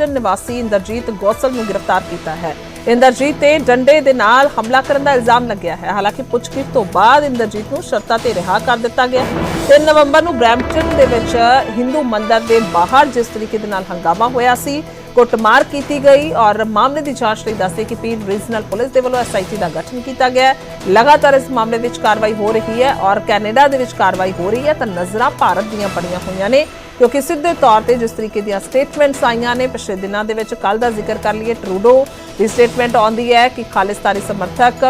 Brampton ਨਿਵਾਸੀ ਇੰਦਰਜੀਤ ਗੋਸਲ ਨੂੰ ਗ੍ਰਿਫਤਾਰ ਕੀਤਾ ਹੈ। ਇੰਦਰਜੀਤ ਤੇ ਡੰਡੇ ਦੇ ਨਾਲ ਹਮਲਾ ਕਰਨ ਦਾ ਇਲਜ਼ਾਮ ਲੱਗਿਆ ਹੈ। ਹਾਲਾਂਕਿ ਪੁੱਛਗਿੱਛ ਤੋਂ ਬਾਅਦ ਇੰਦਰਜੀਤ ਨੂੰ ਸ਼ਰਤਾਂ ਤੇ ਰਿਹਾ ਕਰ ਦਿੱਤਾ ਗਿਆ 3 ਨਵੰਬਰ ਨੂੰ ਬ੍ਰੈਂਪਟਨ ਦੇ ਵਿੱਚ ਹਿੰਦੂ ਮੰਦਿਰ ਦੇ ਬਾਹਰ ਜਿਸ ਤਰੀਕੇ ਦੇ ਨਾਲ ਹੰਗਾਮਾ ਹੋਇਆ ਸੀ, ਕੁੱਟਮਾਰ ਕੀਤੀ ਗਈ ਔਰ ਮਾਮਲੇ ਦੀ ਜਾਂਚ ਲਈ ਦੱਸਦੇ ਕਿ ਪੀਰ ਰੀਜਨਲ ਪੁਲਿਸ ਦੇ ਵੱਲੋਂ ਐਸਆਈਟੀ ਦਾ ਗਠਨ ਕੀਤਾ ਗਿਆ ਲਗਾਤਾਰ ਇਸ ਮਾਮਲੇ ਵਿੱਚ ਕਾਰਵਾਈ ਹੋ ਰਹੀ ਹੈ ਔਰ ਕੈਨੇਡਾ ਦੇ ਵਿੱਚ ਕਾਰਵਾਈ ਹੋ ਰਹੀ ਹੈ ਤਾਂ ਨਜ਼ਰਾਂ ਭਾਰਤ ਦੀਆਂ ਪੜੀਆਂ ਹੋਈਆਂ ਨੇ। ਕਿਉਂਕਿ ਸਿੱਧੇ ਤੌਰ ਤੇ ਜਿਸ ਤਰੀਕੇ ਦੀਆਂ ਸਟੇਟਮੈਂਟਸ ਆਈਆਂ ਨੇ ਪਿਛਲੇ ਦਿਨਾਂ ਦੇ ਵਿੱਚ ਕੱਲ ਦਾ ਜ਼ਿਕਰ ਕਰ ਲਈਏ ਟਰੂਡੋ ਦੀ ਸਟੇਟਮੈਂਟ ਆਉਂਦੀ ਹੈ ਕਿ ਖਾਲਿਸਤਾਨੀ ਸਮਰਥਕ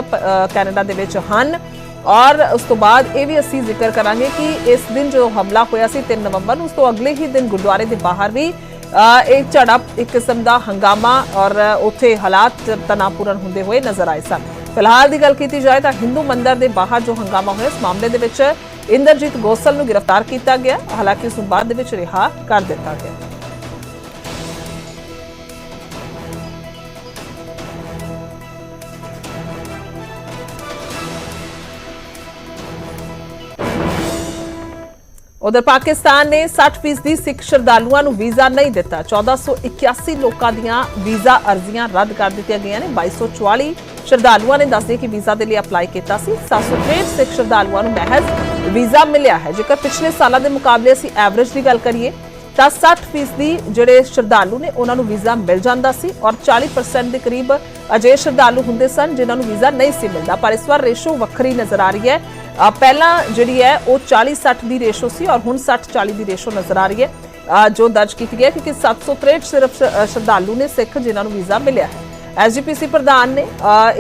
ਕੈਨੇਡਾ ਦੇ ਵਿੱਚ ਹਨ। ਔਰ ਉਸ ਤੋਂ ਬਾਅਦ ਇਹ ਵੀ ਅਸੀਂ ਜ਼ਿਕਰ ਕਰਾਂਗੇ ਕਿ ਇਸ ਦਿਨ ਜੋ ਹਮਲਾ ਹੋਇਆ ਸੀ 3 ਨਵੰਬਰ ਨੂੰ ਉਸ ਤੋਂ ਅਗਲੇ ਹੀ ਦਿਨ ਗੁਰਦੁਆਰੇ ਦੇ ਬਾਹਰ ਵੀ ਅ, ਇੱਕ ਝੜਪ ਇੱਕ ਕਿਸਮ ਦਾ ਹੰਗਾਮਾ ਔਰ ਉੱਥੇ ਹਾਲਾਤ ਤਣਾਅਪੂਰਨ ਹੁੰਦੇ ਹੋਏ ਨਜ਼ਰ ਆਏ ਸਨ। ਫਿਲਹਾਲ ਦੀ ਗੱਲ ਕੀਤੀ ਜਾਏ ਤਾਂ ਹਿੰਦੂ ਮੰਦਰ ਦੇ ਬਾਹਰ ਜੋ ਹੰਗਾਮਾ ਹੋਇਆ ਇਸ ਮਾਮਲੇ ਦੇ ਵਿੱਚ ਇੰਦਰਜੀਤ ਗੋਸਲ ਨੂੰ ਗ੍ਰਿਫਤਾਰ ਕੀਤਾ ਗਿਆ, ਹਾਲਾਂਕਿ ਉਸ ਨੂੰ ਬਾਅਦ ਦੇ ਵਿੱਚ ਰਿਹਾ ਕਰ ਦਿੱਤਾ ਗਿਆ। ਉਧਰ ਪਾਕਿਸਤਾਨ ਨੇ 60% ਸਿੱਖ ਸ਼ਰਧਾਲੂਆਂ ਨੂੰ ਵੀਜ਼ਾ ਨਹੀਂ ਦਿੱਤਾ। 1481 ਲੋਕਾਂ ਦੀਆਂ ਵੀਜ਼ਾ ਅਰਜ਼ੀਆਂ ਰੱਦ ਕਰ ਦਿੱਤੀਆਂ ਗਈਆਂ ਨੇ। 2244 ਸ਼ਰਧਾਲੂਆਂ ਨੇ ਦੱਸਦੇ ਕਿ ਵੀਜ਼ਾ ਦੇ ਲਈ ਅਪਲਾਈ ਕੀਤਾ ਸੀ। 763 ਸਿੱਖ ਸ਼ਰਧਾਲੂਆਂ ਨੂੰ ਮਹਿਜ਼ ਵੀਜ਼ਾ ਮਿਲਿਆ ਹੈ। ਜੇਕਰ ਪਿਛਲੇ ਸਾਲਾਂ ਦੇ ਮੁਕਾਬਲੇ ਅਸੀਂ ਐਵਰੇਜ ਦੀ ਗੱਲ ਕਰੀਏ ਤਾਂ 60% ਜਿਹੜੇ ਸ਼ਰਧਾਲੂ ਨੇ ਉਹਨਾਂ ਨੂੰ ਵੀਜ਼ਾ ਮਿਲ ਜਾਂਦਾ ਸੀ ਔਰ 40% ਦੇ ਕਰੀਬ ਅਜਿਹੇ ਸ਼ਰਧਾਲੂ ਹੁੰਦੇ ਸਨ ਜਿਨ੍ਹਾਂ ਨੂੰ ਵੀਜ਼ਾ ਨਹੀਂ ਸੀ ਮਿਲਦਾ। ਪਰ ਇਸ ਵਾਰ ਰੇਸ਼ੋ ਵੱਖਰੀ ਨਜ਼ਰ ਆ ਰਹੀ ਹੈ। ਪਹਿਲਾਂ ਜਿਹੜੀ ਹੈ ਉਹ 40-60 ਦੀ ਰੇਸ਼ੋ ਸੀ ਔਰ ਹੁਣ 60-40 ਦੀ ਰੇਸ਼ੋ ਨਜ਼ਰ ਆ ਰਹੀ ਹੈ। ਜੋ ਦਰਜ ਕੀਤੀ ਗਈ ਹੈ ਕਿਉਂਕਿ 763 ਸਿਰਫ ਸ਼- ਅ, ਸ਼ਰਧਾਲੂ ਨੇ ਸਿੱਖ ਜਿਨ੍ਹਾਂ ਨੂੰ ਵੀਜ਼ਾ ਮਿਲਿਆ ਹੈ। ਐਸਜੀਪੀਸੀ ਪ੍ਰਧਾਨ ਨੇ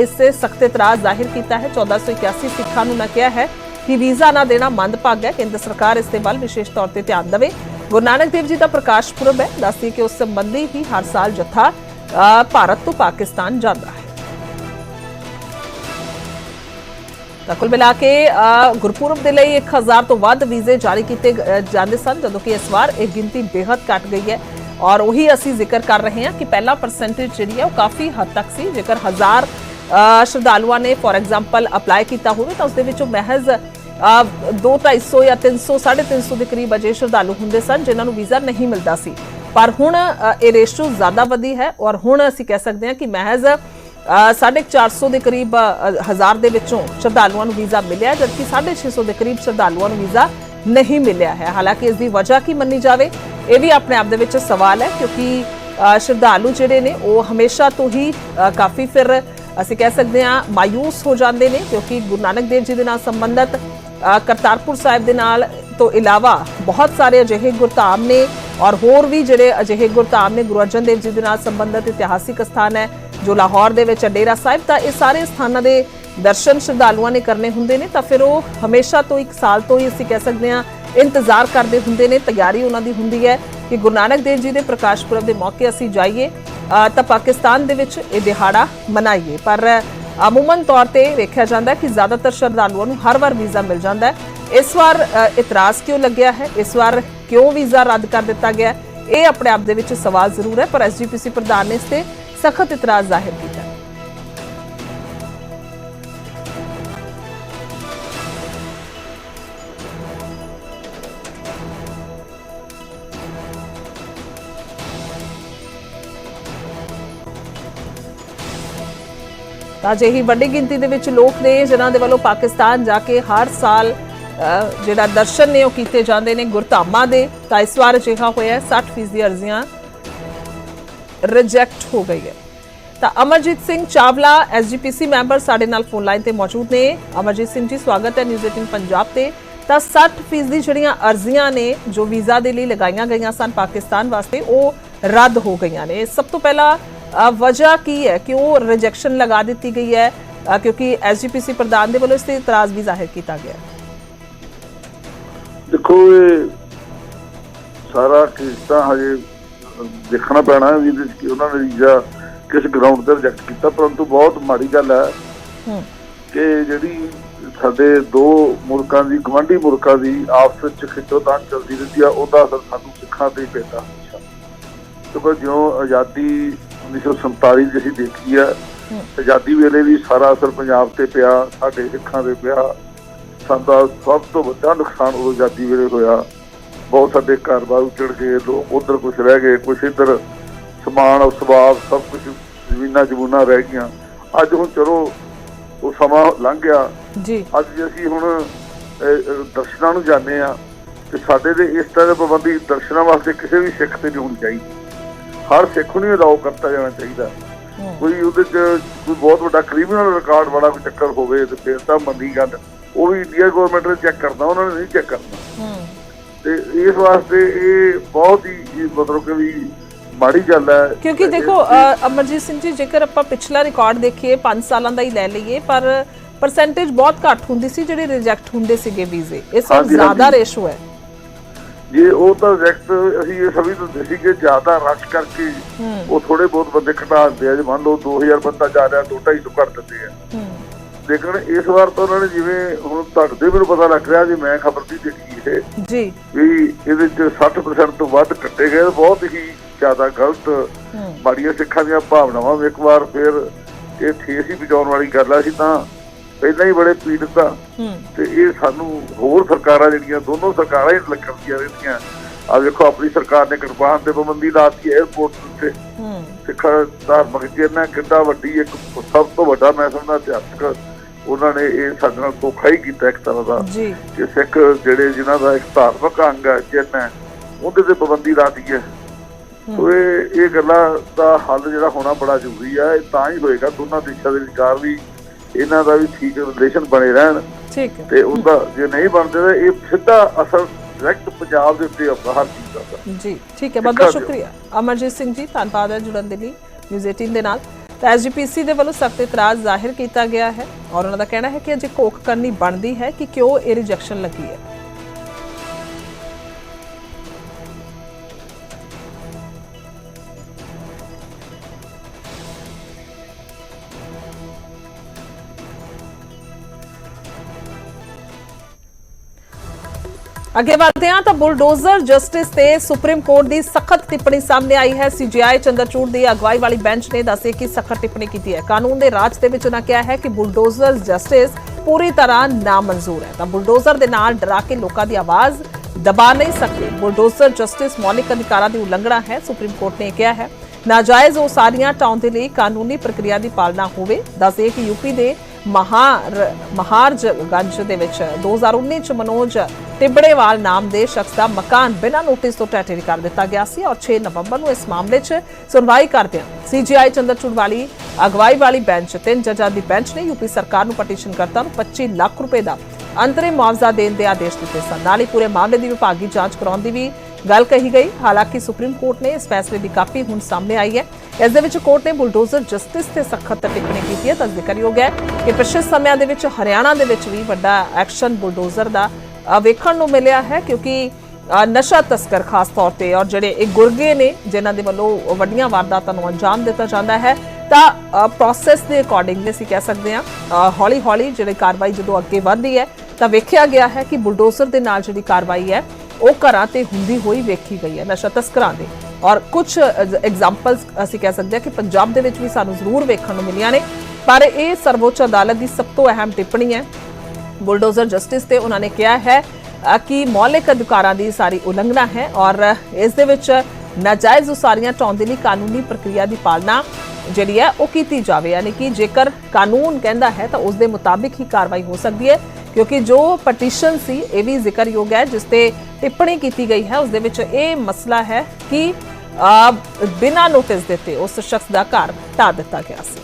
ਇਸ ਤੇ ਸਖਤ ਇਤਰਾਜ਼ ਜ਼ਾਹਿਰ ਕੀਤਾ ਹੈ। 1481 ਸਿੱਖਾਂ ਨੂੰ ਨਾ ਕਿਹਾ ਹੈ ਕਿ ਵੀਜ਼ਾ ਨਾ ਦੇਣਾ ਮੰਦਭਾਗਾ ਹੈ। ਕੇਂਦਰ ਸਰਕਾਰ ਇਸ ਦੇ ਵੱਲ ਵਿਸ਼ੇਸ਼ ਤੌਰ ਤੇ ਧਿਆਨ ਦੇਵੇ। ਗੁਰੂ ਨਾਨਕ ਦੇਵ ਜੀ ਦਾ ਪ੍ਰਕਾਸ਼ ਪੁਰਬ ਹੈ। ਦੱਸਦੀ ਕਿ ਉਸ ਸੰਬੰਧੀ ਹੀ ਹਰ ਸਾਲ ਜਥਾ ਭਾਰਤ ਤੋਂ ਪਾਕਿਸਤਾਨ ਜਾਂਦਾ ਹੈ। ਤਾਂ ਕੁੱਲ ਮਿਲਾ ਕੇ ਗੁਰਪੁਰਬ ਦੇ ਲਈ 1000 ਤੋਂ ਵੱਧ ਵੀਜ਼ੇ ਜਾਰੀ ਕੀਤੇ ਜਾਂਦੇ ਸਨ, ਜਦੋਂ ਕਿ ਇਸ ਵਾਰ ਇਹ ਗਿਣਤੀ ਬੇहद ਘਟ ਗਈ ਹੈ। ਔਰ ਉਹੀ ਅਸੀਂ ਜ਼ਿਕਰ ਕਰ ਰਹੇ ਹਾਂ ਕਿ ਪਹਿਲਾ ਪਰਸੈਂਟੇਜ ਜਿਹੜੀ ਹੈ ਉਹ ਕਾਫੀ ਹੱਦ ਤੱਕ ਸੀ। ਜੇਕਰ 1000 ਸ਼ਰਧਾਲੂਆਂ ਨੇ ਫੋਰ ਐਗਜ਼ਾਮਪਲ ਅਪਲਾਈ ਕੀਤਾ ਹੋਵੇ ਤਾਂ ਉਸ ਦੇ ਵਿੱਚੋਂ ਮਹਿਜ਼ 2-250 ਜਾਂ 300 350 ਦੇ ਕਰੀਬ ਅਜੇ ਸ਼ਰਧਾਲੂ ਹੁੰਦੇ ਸਨ ਜਿਨ੍ਹਾਂ ਨੂੰ ਵੀਜ਼ਾ ਨਹੀਂ ਮਿਲਦਾ ਸੀ। ਪਰ ਹੁਣ ਇਹ ਰੇਸ਼ੋ ਜ਼ਿਆਦਾ ਵਧੀ ਹੈ ਔਰ ਹੁਣ ਅਸੀਂ ਕਹਿ ਸਕਦੇ ਹਾਂ ਕਿ ਮਹਿਜ਼ ਅ, ਸਾਢੇ ਕੁ 400 ਦੇ ਕਰੀਬ ਹਜ਼ਾਰ ਦੇ ਵਿੱਚੋਂ ਸ਼ਰਧਾਲੂਆਂ ਨੂੰ ਵੀਜ਼ਾ ਮਿਲਿਆ ਜਦਕਿ 650 ਦੇ ਕਰੀਬ ਸ਼ਰਧਾਲੂਆਂ ਨੂੰ ਵੀਜ਼ਾ ਨਹੀਂ ਮਿਲਿਆ ਹੈ। ਹਾਲਾਂਕਿ ਇਸ ਦੀ ਵਜ੍ਹਾ ਕੀ ਮੰਨੀ ਜਾਵੇ ਇਹ ਵੀ ਆਪਣੇ ਆਪ ਦੇ ਵਿੱਚ ਸਵਾਲ ਹੈ ਕਿਉਂਕਿ ਸ਼ਰਧਾਲੂ ਜਿਹੜੇ ਨੇ ਉਹ ਹਮੇਸ਼ਾ ਤੋਂ ਹੀ ਕਾਫੀ ਫਿਰ ਅਸੀਂ ਕਹਿ ਸਕਦੇ ਹਾਂ ਮਾਇੂਸ ਹੋ ਜਾਂਦੇ ਨੇ, ਕਿਉਂਕਿ ਗੁਰੂ ਨਾਨਕ ਦੇਵ ਜੀ ਦੇ ਨਾਲ ਸੰਬੰਧਤ ਕਰਤਾਰਪੁਰ ਸਾਹਿਬ ਦੇ ਨਾਲ ਤੋਂ ਇਲਾਵਾ ਬਹੁਤ ਸਾਰੇ ਅਜਿਹੇ ਗੁਰਧਾਮ ਨੇ ਔਰ ਹੋਰ ਵੀ ਜਿਹੜੇ ਅਜਿਹੇ ਗੁਰਧਾਮ ਨੇ, ਗੁਰੂ ਅਰਜਨ ਦੇਵ ਜੀ ਦੇ ਨਾਲ ਸੰਬੰਧਿਤ ਇਤਿਹਾਸਿਕ ਸਥਾਨ ਹੈ, ਜੋ ਲਾਹੌਰ ਦੇ ਵਿੱਚ ਹੈ ਡੇਰਾ ਸਾਹਿਬ ਤਾਂ ਇਹ ਸਾਰੇ ਸਥਾਨਾਂ ਦੇ ਦਰਸ਼ਨ ਸ਼ਰਧਾਲੂਆਂ ਨੇ ਕਰਨੇ ਹੁੰਦੇ ਨੇ, ਤਾਂ ਫਿਰ ਉਹ ਹਮੇਸ਼ਾ ਤੋਂ ਇੱਕ ਸਾਲ ਤੋਂ ਹੀ ਅਸੀਂ ਕਹਿ ਸਕਦੇ ਹਾਂ ਇੰਤਜ਼ਾਰ ਕਰਦੇ ਹੁੰਦੇ ਨੇ, ਤਿਆਰੀ ਉਹਨਾਂ ਦੀ ਹੁੰਦੀ ਹੈ ਕਿ ਗੁਰੂ ਨਾਨਕ ਦੇਵ ਜੀ ਦੇ ਪ੍ਰਕਾਸ਼ ਪੁਰਬ ਦੇ ਮੌਕੇ ਅਸੀਂ ਜਾਈਏ। ਤਾਂ ਪਾਕਿਸਤਾਨ ਦੇ ਵਿੱਚ ਇਹ ਦਿਹਾੜਾ ਮਨਾਈਏ। ਪਰ ਅਮੂਮਨ ਤੌਰ ਤੇ ਵੇਖਿਆ ਜਾਂਦਾ ਕਿ ਜ਼ਿਆਦਾਤਰ ਸ਼ਰਧਾਲੂਆਂ ਨੂੰ ਹਰ ਵਾਰ ਵੀਜ਼ਾ ਮਿਲ ਜਾਂਦਾ ਹੈ। ਇਸ ਵਾਰ ਇਤਰਾਜ਼ ਕਿਉਂ ਲੱਗਿਆ ਹੈ? ਇਸ ਵਾਰ ਕਿਉਂ ਵੀਜ਼ਾ ਰੱਦ ਕਰ ਦਿੱਤਾ ਗਿਆ ਇਹ ਆਪਣੇ ਆਪ ਦੇ ਵਿੱਚ ਸਵਾਲ ਜ਼ਰੂਰ ਹੈ, ਪਰ ਐਸਜੀਪੀਸੀ ਪ੍ਰਧਾਨ ਨੇ ਇਸ ਤੇ ਸਖਤ ਇਤਰਾਜ਼ ਜ਼ਾਹਿਰ ਕੀਤਾ। ਤਾਂ ਅਜਿਹੀ ਵੱਡੀ ਗਿਣਤੀ ਦੇ ਵਿੱਚ ਲੋਕ ਨੇ, ਜਿਨ੍ਹਾਂ ਦੇ ਵੱਲੋਂ ਪਾਕਿਸਤਾਨ ਜਾ ਕੇ ਹਰ ਸਾਲ ਜਿਹੜਾ ਦਰਸ਼ਨ ਨੇ ਉਹ ਕੀਤੇ ਜਾਂਦੇ ਨੇ ਗੁਰਧਾਮਾਂ ਦੇ, ਤਾਂ ਇਸ ਵਾਰ ਅਜਿਹਾ ਹੋਇਆ ਹੈ 60% ਦੀ ਅਰਜ਼ੀਆਂ ਰਿਜੈਕਟ ਹੋ ਗਈ ਹੈ। ਤਾਂ ਅਮਰਜੀਤ ਸਿੰਘ ਚਾਵਲਾ ਐਸਜੀਪੀਸੀ ਮੈਂਬਰ ਸਾਡੇ ਨਾਲ ਫੋਨ ਲਾਈਨ ਤੇ ਮੌਜੂਦ ਨੇ। ਅਮਰਜੀਤ ਸਿੰਘ ਜੀ, ਸਵਾਗਤ ਹੈ ਨਿਊਜ਼ 18 ਪੰਜਾਬ ਤੇ। ਤਾਂ 60% ਦੀ ਜਿਹੜੀਆਂ ਅਰਜ਼ੀਆਂ ਨੇ, ਜੋ ਵੀਜ਼ਾ ਦੇ ਲਈ ਲਗਾਈਆਂ ਗਈਆਂ ਸਨ ਪਾਕਿਸਤਾਨ ਵਾਸਤੇ, ਉਹ ਰੱਦ ਹੋ ਗਈਆਂ ਨੇ। ਸਭ ਤੋਂ ਪਹਿਲਾਂ ਵਜ੍ਹਾ ਕੀ ਹੈ? ਕਿ ਉਹ ਰਿਜੈਕਸ਼ਨ ਲਗਾ ਦਿੱਤੀ ਗਈ ਹੈ? ਕਿਉਂਕਿ ਐਸਜੀਪੀਸੀ ਪ੍ਰਧਾਨ ਦੇ ਵੱਲੋਂ ਇਸ ਤੇ ਇਤਰਾਜ਼ ਵੀ ਜ਼ਾਹਿਰ ਕੀਤਾ ਗਿਆ ਦੇਖੋ ਇਹ ਸਾਰਾ ਕੇਸ ਤਾਂ ਹਜੇ ਦੇਖਣਾ ਪੈਣਾ ਵੀ ਕਿ ਉਹਨਾਂ ਨੇ ਵੀਜ਼ਾ ਕਿਸ ਗਰਾਊਂਡ ਤੇ ਰਿਜੈਕਟ ਕੀਤਾ ਪਰੰਤੂ ਬਹੁਤ ਮਾੜੀ ਗੱਲ ਹੈ ਕਿ ਜਿਹੜੀ ਸਾਡੇ ਦੋ ਮੁਲਕਾਂ ਦੀ ਗਵਾਂਢੀ ਮੁਲਕਾਂ ਦੀ ਆਪਸ ਵਿੱਚ ਖਿੱਚੋਤਾਣ ਚੱਲਦੀ ਰਹਿੰਦੀ ਆ ਉਹਦਾ ਅਸਰ ਸਾਨੂੰ ਸਿੱਖਾਂ ਤੇ ਪੈਂਦਾ ਹਮੇਸ਼ਾ। ਕਿਉਂਕਿ ਜਿਉਂ ਆਜ਼ਾਦੀ 1947 ਦੀ ਅਸੀਂ ਦੇਖੀ ਆ। ਆਜ਼ਾਦੀ ਵੇਲੇ ਵੀ ਸਾਰਾ ਅਸਰ ਪੰਜਾਬ ਤੇ ਪਿਆ ਸਾਡੇ ਸਿੱਖਾਂ ਦੇ ਪਿਆ। ਸਾਡਾ ਸਭ ਤੋਂ ਵੱਡਾ ਨੁਕਸਾਨ ਉਦੋਂ ਆਜ਼ਾਦੀ ਵੇਲੇ ਹੋਇਆ। ਬਹੁਤ ਸਾਡੇ ਘਰ-ਬਾਰ ਉੱਜੜ ਗਏ ਲੋਕ ਉਧਰ ਕੁਝ ਰਹਿ ਗਏ ਕੁਝ ਇੱਧਰ ਸਮਾਨ ਉਸਬਾਬ ਸਭ ਕੁਝ ਜ਼ਮੀਨਾਂ ਜਮੂਨਾਂ ਰਹਿ ਗਈਆਂ। ਅੱਜ ਹੁਣ ਚਲੋ ਉਹ ਸਮਾਂ ਲੰਘ ਗਿਆ। ਜੀ। ਅੱਜ ਜੇ ਅਸੀਂ ਹੁਣ ਦਰਸ਼ਨਾਂ ਨੂੰ ਜਾਂਦੇ ਆ ਤੇ ਸਾਡੇ ਦੇ ਇਸ ਤਰ੍ਹਾਂ ਦੇ ਪਾਬੰਦੀ ਦਰਸ਼ਨਾਂ ਵਾਸਤੇ ਕਿਸੇ ਵੀ ਸਿੱਖ ਤੇ ਨਹੀਂ ਹੋਣੀ ਚਾਹੀਦੀ। ਹਰ ਸਿੱਖ ਨੂੰ ਅਲਾਉ ਕਰਤਾ ਜਾਣਾ ਚਾਹੀਦਾ। ਕੋਈ ਉਹਦੇ ਚ ਕੋਈ ਬਹੁਤ ਵੱਡਾ ਕ੍ਰਿਮੀਨਲ ਰਿਕਾਰਡ ਵਾਲਾ ਕੋਈ ਚੱਕਰ ਹੋਵੇ ਤੇ ਫਿਰ ਤਾਂ ਮੰਨੀ ਗੱਲ। ਉਹ ਵੀ ਇੰਡੀਆ ਗਵਰਨਮੈਂਟ ਨੇ ਚੈੱਕ ਕਰਨਾ ਉਹਨਾਂ ਨੇ ਨਹੀਂ ਚੈੱਕ ਕਰਨਾ। ਤੇ ਇਸ ਵਾਸਤੇ ਇਹ ਬਹੁਤ ਹੀ ਮਤਲਬ ਕਿ ਵੀ ਮਾੜੀ ਗੱਲ ਹੈ। ਕਿਉਂਕਿ ਤੇ ਦੇਖੋ ਅਮਰਜੀਤ ਸਿੰਘ ਜੀ ਜੇਕਰ ਆਪਾਂ ਪਿਛਲਾ ਰਿਕਾਰਡ ਦੇਖੀਏ 5 ਸਾਲਾਂ ਦਾ ਹੀ ਲੈ ਲਈਏ ਪਰ ਪਰਸੈਂਟੇਜ ਬਹੁਤ ਘੱਟ ਹੁੰਦੀ ਸੀ ਜਿਹੜੇ ਰਿਜੈਕਟ ਹੁੰਦੇ ਸੀਗੇ ਵੀਜ਼ੇ। ਇਸ ਹਾਂਜੀ, ਜ਼ਿਆਦਾ। ਰੇਸ਼ੋ ਹੈ। ਜੇ ਉਹ ਤਾਂ ਰੈਕਟ ਅਸੀਂ ਇਹ ਸਭੀ ਦਿੰਦੇ ਸੀ ਕਿ ਜ਼ਿਆਦਾ ਰਸ਼ ਕਰਕੇ ਹੂੰ। ਉਹ ਥੋੜੇ ਬਹੁਤ ਬੰਦੇ ਘਟਾ ਦਿੰਦੇ ਆ। ਜੇ ਮੰਨ ਲਓ 2000 ਬੰਦਾ ਜਾ ਰਿਹਾ 2.5 ਘੱਟ ਦਿੰਦੇ ਆ। ਹੂੰ। ਲੇਕਿਨ ਇਸ ਵਾਰ ਤਾਂ ਉਹਨਾਂ ਨੇ ਜਿਵੇਂ ਹੁਣ ਤੁਹਾਡੇ ਤੇ ਮੈਨੂੰ ਪਤਾ ਲੱਗ ਰਿਹਾ ਜੀ ਮੈਂ ਖਬਰ ਨਹੀਂ ਦੇਖੀ ਇਹ ਜੀ। ਵੀ ਇਹਦੇ ਚ 60% ਤੋਂ ਵੱਧ ਕੱਟੇ ਗਏ ਬਹੁਤ ਹੀ ਜ਼ਿਆਦਾ ਗਲਤ ਹੂੰ। ਮਾੜੀਆਂ ਸਿੱਖਾਂ ਦੀਆਂ ਭਾਵਨਾਵਾਂ। ਇੱਕ ਵਾਰ ਫਿਰ ਇਹ ਠੇਸ ਹੀ ਬਚਾਉਣ ਵਾਲੀ ਗੱਲ ਆ ਸੀ ਤਾਂ ਪਹਿਲਾਂ ਹੀ ਬੜੇ ਪੀੜਤ ਆ ਤੇ ਇਹ ਸਾਨੂੰ ਹੋਰ ਸਰਕਾਰਾਂ ਜਿਹੜੀਆਂ ਦੋਨੋਂ ਸਰਕਾਰਾਂ ਹੀ ਲੱਗਦੀਆਂ ਰਹਿੰਦੀਆਂ। ਆ ਵੇਖੋ ਆਪਣੀ ਸਰਕਾਰ ਨੇ ਕਿਰਪਾਨ ਤੇ ਪਾਬੰਦੀ ਲਾਤੀ 에어ਪੋਰਟ ਹੂੰ। ਸਿੱਖ ਧਾਰਮਿਕ ਚਿੰਨ੍ਹ ਕਿੰਨਾ ਵੱਡੀ ਇੱਕ ਸਭ ਤੋਂ ਵੱਡਾ ਮੈਂ ਸਮਝਦਾ ਇਤਿਹਾਸਕ ਉਹਨਾਂ ਨੇ ਇਹ ਸਾਡੇ ਨਾਲ ਧੋਖਾ ਹੀ ਕੀਤਾ ਇੱਕ ਤਰ੍ਹਾਂ ਦਾ। ਜੀ। ਕਿ ਸਿੱਖ ਜਿਹੜੇ ਜਿਨ੍ਹਾਂ ਦਾ ਇੱਕ ਧਾਰਮਿਕ ਅੰਗ ਹੈ ਹੈ ਉਹਦੇ ਤੇ ਪਾਬੰਦੀ ਲਾਤੀ ਹੈ। ਸੋ ਇਹ ਇਹ ਗੱਲਾਂ ਦਾ ਹੱਲ ਜਿਹੜਾ ਹੋਣਾ ਬੜਾ ਜ਼ਰੂਰੀ ਹੈ ਇਹ ਤਾਂ ਹੀ ਹੋਏਗਾ ਦੋਨਾਂ ਦੇਸ਼ਾਂ ਦੇ ਵਿਚਕਾਰ ਵੀ ਇਹਨਾਂ ਦਾ ਵੀ ਠੀਕ ਰਿਲੇਸ਼ਨ ਬਣੇ ਰਹਿਣ। ਠੀਕ ਹੈ। ਤੇ ਉਹਦਾ ਜੇ ਨਹੀਂ ਬਣਦੇ ਤਾਂ ਇਹ ਸਿੱਧਾ ਅਸਰ ਡਾਇਰੈਕਟ ਪੰਜਾਬ ਦੇ ਉੱਤੇ ਆਉਂਦਾ ਹਰ ਚੀਜ਼ ਦਾ ਜੀ ਠੀਕ ਹੈ। ਬਹੁਤ ਬਹੁਤ। ਸ਼ੁਕਰੀਆ। ਅਮਰਜੀਤ ਸਿੰਘ ਜੀ ਧੰਨਵਾਦ ਹੈ ਜੁੜਨ ਦੇ ਲਈ ਨਿਊਜ਼ 18 ਦੇ ਨਾਲ। ਤਾਂ ਐਸਜੀਪੀਸੀ ਦੇ ਵੱਲੋਂ ਸਖਤ ਇਤਰਾਜ਼ ਜ਼ਾਹਿਰ ਕੀਤਾ ਗਿਆ ਹੈ ਔਰ ਉਹਨਾਂ ਦਾ ਕਹਿਣਾ ਹੈ ਕਿ ਅਜੇ ਕੋਕ ਕਰਨੀ ਬਣਦੀ ਹੈ ਕਿ ਕਿਉਂ ਇਹ ਰਿਜੈਕਸ਼ਨ ਲੱਗੀ ਹੈ। ਅੱਗੇ ਵਧਦੇ ਹਾਂ ਤਾਂ ਬੁਲਡੋਜ਼ਰ ਜਸਟਿਸ ਤੇ ਸੁਪਰੀਮ ਕੋਰਟ ਦੀ ਸਖਤ ਟਿੱਪਣੀ ਸਾਹਮਣੇ ਆਈ ਹੈ। ਸੀਜੀਆਈ ਚੰਦਰਚੂੜ ਦੀ ਅਗਵਾਈ ਵਾਲੀ ਬੈਂਚ ਨੇ ਦੱਸਿਆ ਕਿ ਸਖਤ ਟਿੱਪਣੀ ਕੀਤੀ ਹੈ। ਕਾਨੂੰਨ ਦੇ ਰਾਜ ਦੇ ਵਿੱਚ ਉਹਨਾਂ ਕਿਹਾ ਹੈ ਕਿ ਬੁਲਡੋਜ਼ਰ ਜਸਟਿਸ ਪੂਰੀ ਤਰ੍ਹਾਂ ਨਾਮਨਜ਼ੂਰ ਹੈ। ਤਾਂ ਬੁਲਡੋਜ਼ਰ ਦੇ ਨਾਲ ਡਰਾ ਕੇ ਲੋਕਾਂ ਦੀ ਆਵਾਜ਼ ਦਬਾ ਨਹੀਂ ਸਕਦੇ। ਬੁਲਡੋਜ਼ਰ ਜਸਟਿਸ ਮੌਲਿਕ ਅਧਿਕਾਰਾਂ ਦੀ ਉਲੰਘਣਾ ਹੈ, ਸੁਪਰੀਮ ਕੋਰਟ ਨੇ ਕਿਹਾ ਹੈ। ਨਾਜਾਇਜ਼ ਉਸਾਰੀਆਂ ਢਾਉਣ ਦੇ ਲਈ ਕਾਨੂੰਨੀ ਪ੍ਰਕਿਰਿਆ ਦੀ ਪਾਲਣਾ ਹੋਵੇ ਦੱਸਦੇ ਕਿ ਯੂਪੀ ਦੇ ਮਹਾਰ ਮਹਾਰਜਗੰਜ ਦੇ ਵਿੱਚ 2019 ਚ ਮਨੋਜ ਟਿਬੜੇਵਾਲ ਨਾਮ ਦੇ ਸ਼ਖਸ ਦਾ ਮਕਾਨ ਬਿਨਾਂ ਨੋਟਿਸ ਤੋਂ ਟੈਟੇਰੀ ਕਰ ਦਿੱਤਾ ਗਿਆ ਸੀ ਔਰ 6 ਨਵੰਬਰ ਨੂੰ ਇਸ ਮਾਮਲੇ 'ਚ ਸੁਣਵਾਈ ਕਰਦਿਆਂ ਸੀਜੀਆਈ ਚੰਦਰਚੂੜ ਵਾਲੀ ਅਗਵਾਈ ਵਾਲੀ ਬੈਂਚ ਤਿੰਨ ਜੱਜਾਂ ਦੀ ਬੈਂਚ ਨੇ ਯੂਪੀ ਸਰਕਾਰ ਨੂੰ ਪਟੀਸ਼ਨ ਕਰਤਾ ਨੂੰ 25 ਲੱਖ ਰੁਪਏ ਦਾ ਅੰਤਰਿਮ ਮੁਆਵਜ਼ਾ ਦੇਣ ਦੇ ਆਦੇਸ਼ ਦਿੱਤੇ ਸਨ। ਨਾਲ ਹੀ ਪੂਰੇ ਮਾਮਲੇ ਦੀ ਵਿਭਾਗੀ ਜਾਂਚ ਕਰਾਉਣ ਦੀ ਵੀ ਗੱਲ ਕਹੀ ਗਈ। ਹਾਲਾਂਕਿ ਸੁਪਰੀਮ ਕੋਰਟ ਨੇ ਇਸ ਫੈਸਲੇ ਦੀ ਕਾਪੀ ਹੁਣ ਸਾਹਮਣੇ ਆਈ ਹੈ। ਇਸ ਦੇ ਵਿੱਚ ਕੋਰਟ ਨੇ ਬੁਲਡੋਜ਼ਰ ਜਸਟਿਸ ਤੇ ਸਖਤ ਟਿੱਪਣੀ ਕੀਤੀ ਹੈ। ਤਾਂ ਜ਼ਿਕਰਯੋਗ ਹੈ ਕਿ ਪਿਛਲੇ ਸਮਿਆਂ ਦੇ ਵਿੱਚ ਹਰਿਆਣਾ ਦੇ ਵਿੱਚ ਵੀ ਵੱਡਾ ਐਕਸ਼ਨ ਬੁਲਡੋਜ਼ਰ ਦਾ ਵੇਖਣ ਨੂੰ ਮਿਲਿਆ ਹੈ ਕਿਉਂਕਿ ਨਸ਼ਾ ਤਸਕਰ ਖਾਸ ਤੌਰ ਤੇ ਔਰ ਜਿਹੜੇ ਇਹ ਗੁਰਗੇ ਨੇ, ਜਿਨ੍ਹਾਂ ਦੇ ਵੱਲੋਂ ਵੱਡੀਆਂ ਵਾਰਦਾਤਾਂ ਨੂੰ ਅੰਜਾਮ ਦਿੱਤਾ ਜਾਂਦਾ ਹੈ, ਤਾਂ ਪ੍ਰੋਸੈਸ ਦੇ ਅਕੋਰਡਿੰਗ ਅਸੀਂ ਕਹਿ ਸਕਦੇ ਹਾਂ ਹੌਲੀ ਹੌਲੀ ਜਿਹੜੀ ਕਾਰਵਾਈ ਜਦੋਂ ਅੱਗੇ ਵਧਦੀ ਹੈ, ਤਾਂ ਵੇਖਿਆ ਗਿਆ ਹੈ ਕਿ ਬੁਲਡੋਜ਼ਰ ਦੇ ਨਾਲ ਜਿਹੜੀ ਕਾਰਵਾਈ ਹੈ ਉਹ ਘਰਾਂ ਤੇ ਹੁੰਦੀ ਹੋਈ ਵੇਖੀ ਗਈ ਹੈ ਨਸ਼ਾ ਤਸਕਰਾਂ ਦੇ। ਔਰ ਕੁਝ ਐਗਜ਼ਾਮਪਲਸ ਅਸੀਂ ਕਹਿ ਸਕਦੇ ਹਾਂ ਕਿ ਪੰਜਾਬ ਦੇ ਵਿੱਚ ਵੀ ਸਾਨੂੰ ਜ਼ਰੂਰ ਵੇਖਣ ਨੂੰ ਮਿਲੀਆਂ ਨੇ। ਪਰ ਇਹ ਸਰਵੋੱਚ ਅਦਾਲਤ ਦੀ ਸਭ ਤੋਂ ਅਹਿਮ ਟਿੱਪਣੀ ਹੈ। ਬੁਲਡੋਜ਼ਰ ਜਸਟਿਸ ਤੇ ਉਹਨਾਂ ਨੇ ਕਿਹਾ ਹੈ ਕਿ ਮੌਲਿਕ ਅਧਿਕਾਰਾਂ ਦੀ ਸਾਰੀ ਉਲੰਘਣਾ ਹੈ ਔਰ ਇਸ ਦੇ ਵਿੱਚ ਨਾਜਾਇਜ਼ ਉਸਾਰੀਆਂ ਢਾਉਣ ਦੇ ਲਈ ਕਾਨੂੰਨੀ ਪ੍ਰਕਿਰਿਆ ਦੀ ਪਾਲਣਾ ਜਿਹੜੀ ਹੈ ਉਹ ਕੀਤੀ ਜਾਵੇ। ਯਾਨੀ ਕਿ ਜੇਕਰ ਕਾਨੂੰਨ ਕਹਿੰਦਾ ਹੈ ਤਾਂ ਉਸ ਦੇ ਮੁਤਾਬਿਕ ਹੀ ਕਾਰਵਾਈ ਹੋ ਸਕਦੀ ਹੈ, ਕਿਉਂਕਿ ਜੋ ਪਟੀਸ਼ਨ ਸੀ ਇਹ ਵੀ ਜ਼ਿਕਰਯੋਗ ਹੈ, ਜਿਸ ਤੇ ਟਿੱਪਣੀ ਕੀਤੀ ਗਈ ਹੈ। ਉਸ ਦੇ ਵਿੱਚ ਇਹ ਮਸਲਾ ਹੈ ਕਿ ਬਿਨਾਂ ਨੋਟਿਸ ਦਿੱਤੇ ਉਸ ਸ਼ਖਸ ਦਾ ਘਰ ਢਾ ਦਿੱਤਾ ਗਿਆ ਸੀ।